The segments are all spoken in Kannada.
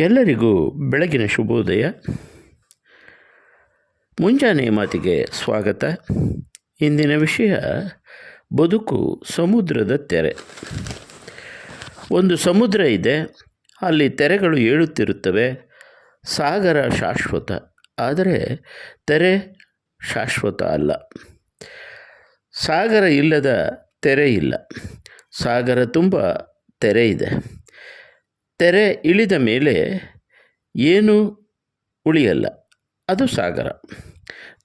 ಎಲ್ಲರಿಗೂ ಬೆಳಗಿನ ಶುಭೋದಯ. ಮುಂಜಾನೆ ಮಾತಿಗೆ ಸ್ವಾಗತ. ಇಂದಿನ ವಿಷಯ ಬದುಕು ಸಮುದ್ರದ ತೆರೆ. ಒಂದು ಸಮುದ್ರ ಇದೆ, ಅಲ್ಲಿ ತೆರೆಗಳು ಏಳುತ್ತಿರುತ್ತವೆ, ಸಾಗರ ಶಾಶ್ವತ, ಆದರೆ ತೆರೆ ಶಾಶ್ವತ ಅಲ್ಲ. ಸಾಗರ ಇಲ್ಲದ ತೆರೆ ಇಲ್ಲ, ಸಾಗರ ತುಂಬ ತೆರೆ ಇದೆ. ತೆರೆ ಇಳಿದ ಮೇಲೆ ಏನೂ ಉಳಿಯಲ್ಲ. ಅದು ಸಾಗರ.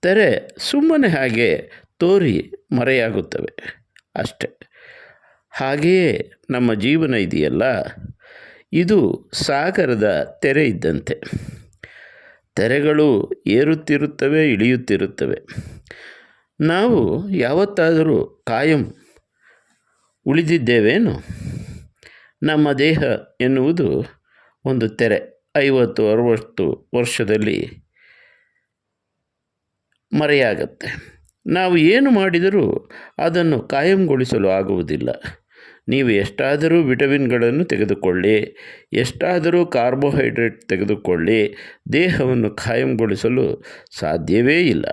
ತೆರೆ ಸುಮ್ಮನೆ ಹಾಗೆ ತೋರಿ ಮರೆಯಾಗುತ್ತವೆ ಅಷ್ಟೆ. ಹಾಗೆಯೇ ನಮ್ಮ ಜೀವನ ಇದೆಯಲ್ಲ? ಇದು ಸಾಗರದ ತೆರೆ ಇದ್ದಂತೆ. ತೆರೆಗಳು ಏರುತ್ತಿರುತ್ತವೆ, ಇಳಿಯುತ್ತಿರುತ್ತವೆ. ನಾವು ಯಾವತ್ತಾದರೂ ಕಾಯಂ ಉಳಿದಿದ್ದೇವೇನು? ನಮ್ಮ ದೇಹ ಎನ್ನುವುದು ಒಂದು ತೆರೆ. ಐವತ್ತು, ಅರುವತ್ತು ವರ್ಷದಲ್ಲಿ ಮರೆಯಾಗತ್ತೆ. ನಾವು ಏನು ಮಾಡಿದರೂ ಅದನ್ನು ಕಾಯಂಗೊಳಿಸಲು ಆಗುವುದಿಲ್ಲ. ನೀವು ಎಷ್ಟಾದರೂ ವಿಟಮಿನ್ಗಳನ್ನು ತೆಗೆದುಕೊಳ್ಳಿ, ಎಷ್ಟಾದರೂ ಕಾರ್ಬೋಹೈಡ್ರೇಟ್ ತೆಗೆದುಕೊಳ್ಳಿ, ದೇಹವನ್ನು ಖಾಯಂಗೊಳಿಸಲು ಸಾಧ್ಯವೇ ಇಲ್ಲ.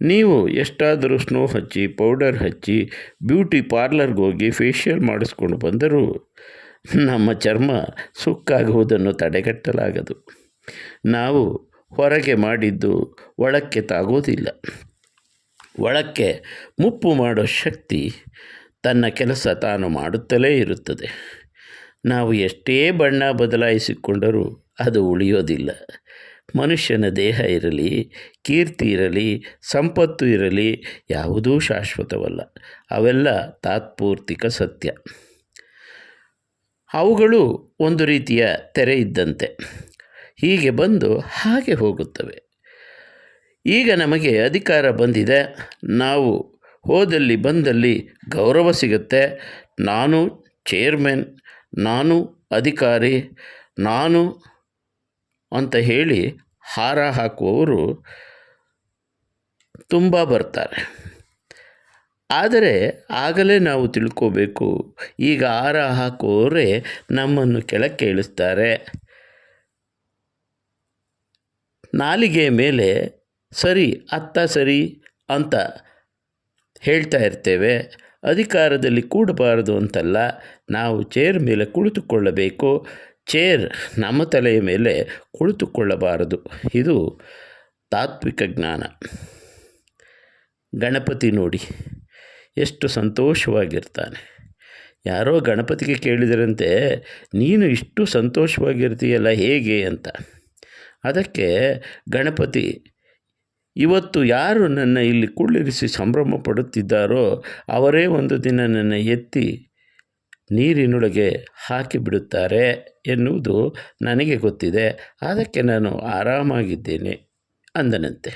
ನೀವು ಎಷ್ಟಾದರೂ ಸ್ನೋ ಹಚ್ಚಿ, ಪೌಡರ್ ಹಚ್ಚಿ, ಬ್ಯೂಟಿ ಪಾರ್ಲರ್ಗೆ ಹೋಗಿ ಫೇಶಿಯಲ್ ಮಾಡಿಸ್ಕೊಂಡು ಬಂದರೂ ನಮ್ಮ ಚರ್ಮ ಸುಕ್ಕಾಗುವುದನ್ನು ತಡೆಗಟ್ಟಲಾಗದು. ನಾವು ಹೊರಗೆ ಮಾಡಿದ್ದು ಒಳಕ್ಕೆ ತಾಗೋದಿಲ್ಲ ಒಳಕ್ಕೆ ಮುಪ್ಪು ಮಾಡೋ ಶಕ್ತಿ ತನ್ನ ಕೆಲಸ ತಾನು ಮಾಡುತ್ತಲೇ ಇರುತ್ತದೆ. ನಾವು ಎಷ್ಟೇ ಬಣ್ಣ ಬದಲಾಯಿಸಿಕೊಂಡರೂ ಅದು ಉಳಿಯೋದಿಲ್ಲ. ಮನುಷ್ಯನ ದೇಹ ಇರಲಿ, ಕೀರ್ತಿ ಇರಲಿ, ಸಂಪತ್ತು ಇರಲಿ, ಯಾವುದೂ ಶಾಶ್ವತವಲ್ಲ. ಅವೆಲ್ಲ ತಾತ್ಪೂರ್ತಿಕ ಸತ್ಯ. ಅವುಗಳು ಒಂದು ರೀತಿಯ ತೆರೆ ಇದ್ದಂತೆ. ಹೀಗೆ ಬಂದು ಹಾಗೆ ಹೋಗುತ್ತವೆ. ಈಗ ನಮಗೆ ಅಧಿಕಾರ ಬಂದಿದೆ. ನಾವು ಹೋದಲ್ಲಿ ಬಂದಲ್ಲಿ ಗೌರವ ಸಿಗುತ್ತೆ. ನಾನು ಚೇರ್ಮನ್ ನಾನು ಅಧಿಕಾರಿ, ನಾನು ಅಂತ ಹೇಳಿ ಹಾರ ಹಾಕುವವರು ತುಂಬ ಬರ್ತಾರೆ. ಆದರೆ ಆಗಲೇ ನಾವು ತಿಳ್ಕೋಬೇಕು, ಈಗ ಹಾರ ಹಾಕುವವರೇ ನಮ್ಮನ್ನು ಕೆಳಕ್ಕೆ ಇಳಿಸ್ತಾರೆ. ನಾಲಿಗೆ ಮೇಲೆ ಸರಿ, ಅತ್ತ ಸರಿ ಅಂತ ಹೇಳ್ತಾ ಇರ್ತೇವೆ. ಅಧಿಕಾರದಲ್ಲಿ ಕೂಡಬಾರದು ಅಂತಲ್ಲ, ನಾವು ಚೇರ್ ಮೇಲೆ ಕುಳಿತುಕೊಳ್ಳಬೇಕು. ಚೇರ್ ನಮ್ಮ ತಲೆಯ ಮೇಲೆ ಕುಳಿತುಕೊಳ್ಳಬಾರದು. ಇದು ತಾತ್ವಿಕ ಜ್ಞಾನ. ಗಣಪತಿ ನೋಡಿ, ಎಷ್ಟು ಸಂತೋಷವಾಗಿರ್ತಾನೆ. ಯಾರೋ ಗಣಪತಿಗೆ ಕೇಳಿದರಂತೆ, ನೀನು ಇಷ್ಟು ಸಂತೋಷವಾಗಿರ್ತೀಯಲ್ಲ, ಹೇಗೆ? ಅಂತ. ಅದಕ್ಕೆ ಗಣಪತಿ, ಇವತ್ತು ಯಾರು ನನ್ನ ಇಲ್ಲಿ ಕುಳ್ಳಿರಿಸಿ ಸಂಭ್ರಮ ಪಡುತ್ತಿದ್ದಾರೋ, ಅವರೇ ಒಂದು ದಿನ ನನ್ನ ಎತ್ತಿ ನೀರಿನೊಳಗೆ ಹಾಕಿಬಿಡುತ್ತಾರೆ ಎನ್ನುವುದು ನನಗೆ ಗೊತ್ತಿದೆ. ಅದಕ್ಕೆ ನಾನು ಆರಾಮಾಗಿದ್ದೇನೆ ಅಂದನಂತೆ.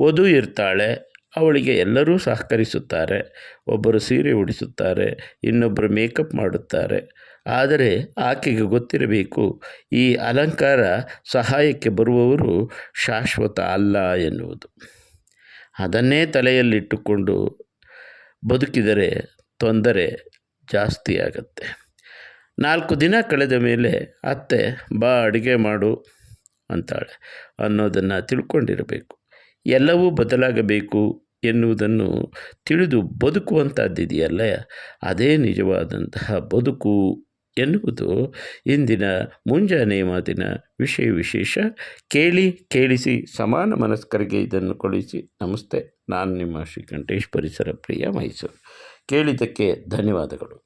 ವಧು ಇರ್ತಾಳೆ, ಅವಳಿಗೆ ಎಲ್ಲರೂ ಸಹಕರಿಸುತ್ತಾರೆ, ಒಬ್ಬರು ಸೀರೆ ಉಡಿಸುತ್ತಾರೆ ಇನ್ನೊಬ್ಬರು ಮೇಕಪ್ ಮಾಡುತ್ತಾರೆ. ಆದರೆ ಆಕೆಗೆ ಗೊತ್ತಿರಬೇಕು, ಈ ಅಲಂಕಾರ ಸಹಾಯಕ್ಕೆ ಬರುವವರು ಶಾಶ್ವತ ಅಲ್ಲ ಎನ್ನುವುದು. ಅದನ್ನೇ ತಲೆಯಲ್ಲಿಟ್ಟುಕೊಂಡು ಬದುಕಿದರೆ ತೊಂದರೆ ಜಾಸ್ತಿ ಆಗತ್ತೆ. ನಾಲ್ಕು ದಿನ ಕಳೆದ ಮೇಲೆ ಅತ್ತೆ, ಬಾ, ಅಡುಗೆ ಮಾಡು ಅಂತಾಳೆ. ಅನ್ನೋದನ್ನು ತಿಳ್ಕೊಂಡಿರಬೇಕು. ಎಲ್ಲವೂ ಬದಲಾಗಬೇಕು ಎನ್ನುವುದನ್ನು ತಿಳಿದು ಬದುಕುವಂಥದ್ದಿದೆಯಲ್ಲ ಅದೇ ನಿಜವಾದಂತಹ ಬದುಕು ಎನ್ನುವುದು ಇಂದಿನ ಮುಂಜಾನೆ ಮಾತಿನ ವಿಷಯ ವಿಶೇಷ. ಕೇಳಿ, ಕೇಳಿಸಿ, ಸಮಾನ ಮನಸ್ಕರಿಗೆ ಇದನ್ನು ಕಳುಹಿಸಿ. ನಮಸ್ತೆ. ನಾನು ನಿಮ್ಮ ಶ್ರೀಕಂಠೇಶ್, ಪರಿಸರ ಪ್ರಿಯ ಮೈಸೂರು. ಕೇಳಿದ್ದಕ್ಕೆ ಧನ್ಯವಾದಗಳು.